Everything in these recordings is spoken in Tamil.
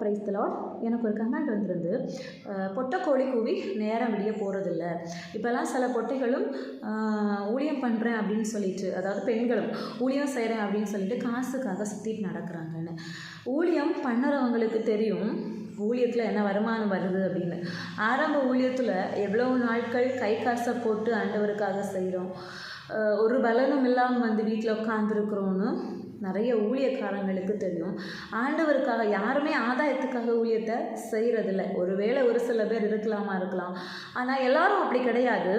பிரைஸ்தலாட் எனக்கு ஒரு கமெண்ட் வந்திருந்து பொட்டைக்கோழி கூவி நேரம் விடிய போகிறதில்ல இப்போல்லாம் சில பொட்டைகளும் ஊழியம் பண்ணுறேன் அப்படின்னு சொல்லிட்டு அதாவது பெண்களும் ஊழியம் செய்கிறேன் அப்படின்னு சொல்லிட்டு காசுக்காக சுற்றிட்டு நடக்கிறாங்கன்னு. ஊழியம் பண்ணுறவங்களுக்கு தெரியும் ஊழியத்தில் என்ன வருமானம் வருது அப்படின்னு. ஆரம்ப ஊழியத்தில் எவ்வளோ நாட்கள் கை காசை போட்டு ஆண்டவருக்காக செய்கிறோம் ஒரு பலனும் இல்லாமல் வந்து வீட்டில் உட்காந்துருக்குறோன்னு நிறைய ஊழியக்காரங்களுக்கு தெரியும். ஆண்டவருக்காக யாருமே ஆதாயத்துக்காக ஊழியத்தை செய்கிறதில்ல ஒருவேளை ஒரு சில பேர் இருக்கலாமா இருக்கலாம். ஆனால் எல்லாரும் அப்படி கிடையாது.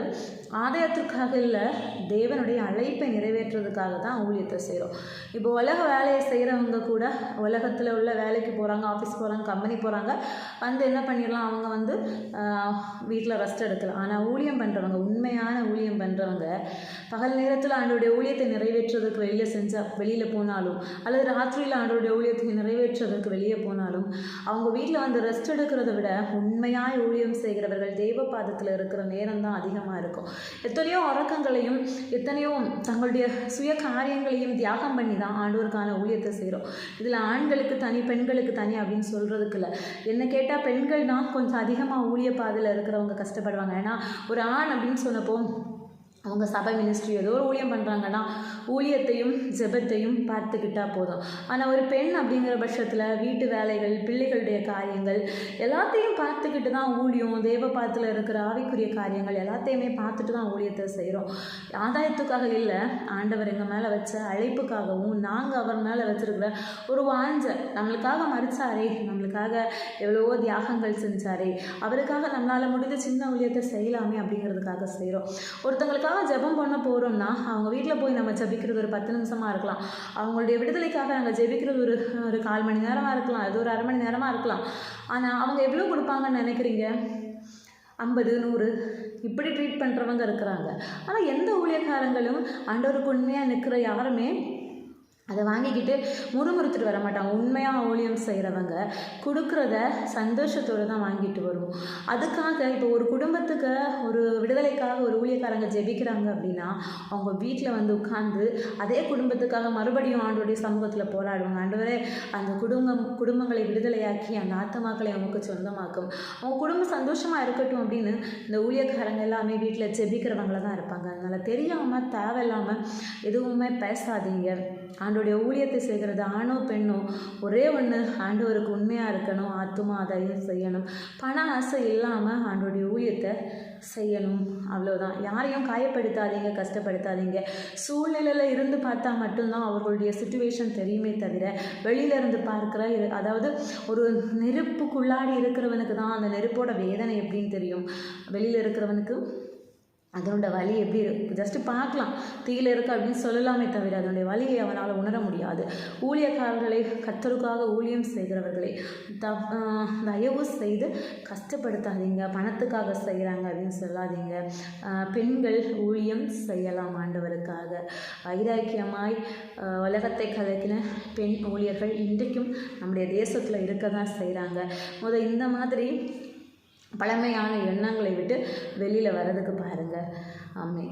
ஆதாயத்திற்காக இல்லை தேவனுடைய அழைப்பை நிறைவேற்றுறதுக்காக தான் ஊழியத்தை செய்கிறோம் இப்போ உலக வேலையை செய்கிறவங்க கூட உலகத்தில் உள்ள வேலைக்கு போகிறாங்க ஆஃபீஸ் போகிறாங்க கம்பெனி போகிறாங்க வந்து என்ன பண்ணிடலாம்? அவங்க வந்து வீட்டில் ரெஸ்ட் எடுக்கலாம். ஆனால் ஊழியம் பண்ணுறவங்க உண்மையான ஊழியம் பண்ணுறவங்க பகல் நேரத்தில் ஆண்டோடைய ஊழியத்தை நிறைவேற்றுறதுக்கு வெளியில் செஞ்சால் வெளியில் போனாலும் அல்லது ராத்திரியில் ஆண்டோடைய ஊழியத்தை நிறைவேற்றுவதற்கு வெளியே போனாலும் அவங்க வீட்டில் வந்து ரெஸ்ட் எடுக்கிறத விட உண்மையாக ஊழியம் செய்கிறவர்கள் தெய்வ பாதத்தில் இருக்கிற நேரம் தான் அதிகமாக இருக்கும். எத்தனையோ உறக்கங்களையும் எத்தனையோ தங்களுடைய சுய காரியங்களையும் தியாகம் பண்ணி தான் ஆண்டவருக்கான ஊழியத்தை செய்கிறோம். இதில் ஆண்களுக்கு தனி பெண்களுக்கு தனி அப்படின்னு சொல்கிறதுக்கு இல்லை. என்ன கேட்டால் பெண்கள் தான் கொஞ்சம் அதிகமாக ஊழிய பாதையில் இருக்கிறவங்க கஷ்டப்படுவாங்க. ஏன்னா ஒரு ஆண் அப்படின்னு சொன்னப்போ அவங்க சபை மினிஸ்ட்ரி ஏதோ ஒரு ஊழியம் பண்ணுறாங்கன்னா ஊழியத்தையும் ஜெபத்தையும் பார்த்துக்கிட்டா போதும். ஆனால் ஒரு பெண் அப்படிங்கிற பட்சத்தில் வீட்டு வேலைகள் பிள்ளைகளுடைய காரியங்கள் எல்லாத்தையும் பார்த்துக்கிட்டு தான் ஊழியம் தேவபாத்தில் இருக்கிற ஆவிக்குரிய காரியங்கள் எல்லாத்தையுமே பார்த்துட்டு தான் ஊழியத்தை செய்கிறோம் ஆதாயத்துக்காக இல்லை ஆண்டவர் எங்கள் மேலே வச்ச அழைப்புக்காகவும் நாங்கள் அவர் மேலே வச்சிருக்கிற ஒரு வாஞ்ச நம்மளுக்காக மறிச்சாரே நம்மளுக்காக எவ்வளவோ தியாகங்கள் செஞ்சாரே அவருக்காக நம்மளால் முடிந்த சின்ன ஊழியத்தை செய்யலாமே அப்படிங்கிறதுக்காக செய்கிறோம் ஒருத்தங்களுக்காக ஜெபம் பண்ண போகிறோம்னா அவங்க வீட்டில் போய் நம்ம ஜெபிக்கிறது ஒரு பத்து நிமிஷமாக இருக்கலாம். அவங்களுடைய விடுதலைக்காக நாங்கள் ஜெபிக்கிறது ஒரு ஒரு கால் மணி நேரமாக இருக்கலாம். அது ஒரு அரை மணி நேரமாக இருக்கலாம். ஆனால் அவங்க எவ்வளோ கொடுப்பாங்கன்னு நினைக்கிறீங்க? ஐம்பது நூறு. இப்படி ட்ரீட் பண்ணுறவங்க இருக்கிறாங்க. ஆனால் எந்த ஊழியக்காரங்களும் ஆண்டவருக்கு உண்மையாக நிற்கிற யாருமே அதை வாங்கிக்கிட்டு முறுமுறுத்துட்டு வர மாட்டாங்க. உண்மையாக ஊழியம் செய்கிறவங்க கொடுக்குறத சந்தோஷத்தோடு தான் வாங்கிட்டு வருவோம். அதுக்காக இப்போ ஒரு குடும்பத்துக்கு ஒரு விடுதலைக்காக ஒரு ஊழியக்காரங்க ஜெபிக்கிறாங்க அப்படின்னா அவங்க வீட்டில் வந்து உட்காந்து அதே குடும்பத்துக்காக மறுபடியும் ஆண்டோடைய சமூகத்தில் போராடுவாங்க. ஆண்டவரே அந்த குடும்பம் குடும்பங்களை விடுதலையாக்கி அந்த ஆத்தமாக்களை அவங்களுக்கு சொந்தமாக்கும். அவங்க குடும்பம் சந்தோஷமாக இருக்கட்டும் அப்படின்னு இந்த ஊழியக்காரங்க எல்லாமே வீட்டில் ஜெபிக்கிறவங்கள தான் இருப்பாங்க. அதனால் தெரியாமல் தேவையில்லாமல் எதுவுமே பேசாதீங்க. அவனுடைய ஊழியத்தை செய்கிறது ஆணோ பெண்ணோ ஒரே ஒன்று ஆண்டவருக்கு உண்மையாக இருக்கணும் ஆத்துமா அதையும் செய்யணும். பண ஆசை இல்லாமல் ஆண்டோடைய ஊழியத்தை செய்யணும். அவ்வளோதான் யாரையும் காயப்படுத்தாதீங்க கஷ்டப்படுத்தாதீங்க. சூழ்நிலையில் இருந்து பார்த்தா மட்டும்தான் அவர்களுடைய சுச்சுவேஷன் தெரியுமே தவிர வெளியில இருந்து பார்க்குற இரு- அதாவது ஒரு நெருப்புக்குள்ளாடி இருக்கிறவனுக்கு தான் அந்த நெருப்போட வேதனை எப்படின்னு தெரியும். வெளியில் இருக்கிறவனுக்கு அதனோட வலி எப்படி இருக்கு ஜஸ்ட்டு பார்க்கலாம். தீயில இருக்கு அப்படின்னு சொல்லலாமே தவிர அதனுடைய வலியை அவனால் உணர முடியாது. ஊழியக்காரர்களை கத்தருக்காக ஊழியம் செய்கிறவர்களை த தயவு செய்து கஷ்டப்படுத்தாதீங்க. பணத்துக்காக செய்கிறாங்க அப்படின்னு சொல்லாதீங்க. பெண்கள் ஊழியம் செய்யலாம் ஆண்டவருக்காக. வைராக்கியமாய் உலகத்தை கலக்கின பெண் ஊழியர்கள் இன்றைக்கும் நம்முடைய தேசத்தில் இருக்க தான் செய்கிறாங்க முத இந்த மாதிரி பழமையான எண்ணங்களை விட்டு வெளியில் வர்றதுக்கு பாருங்கள் ஆமே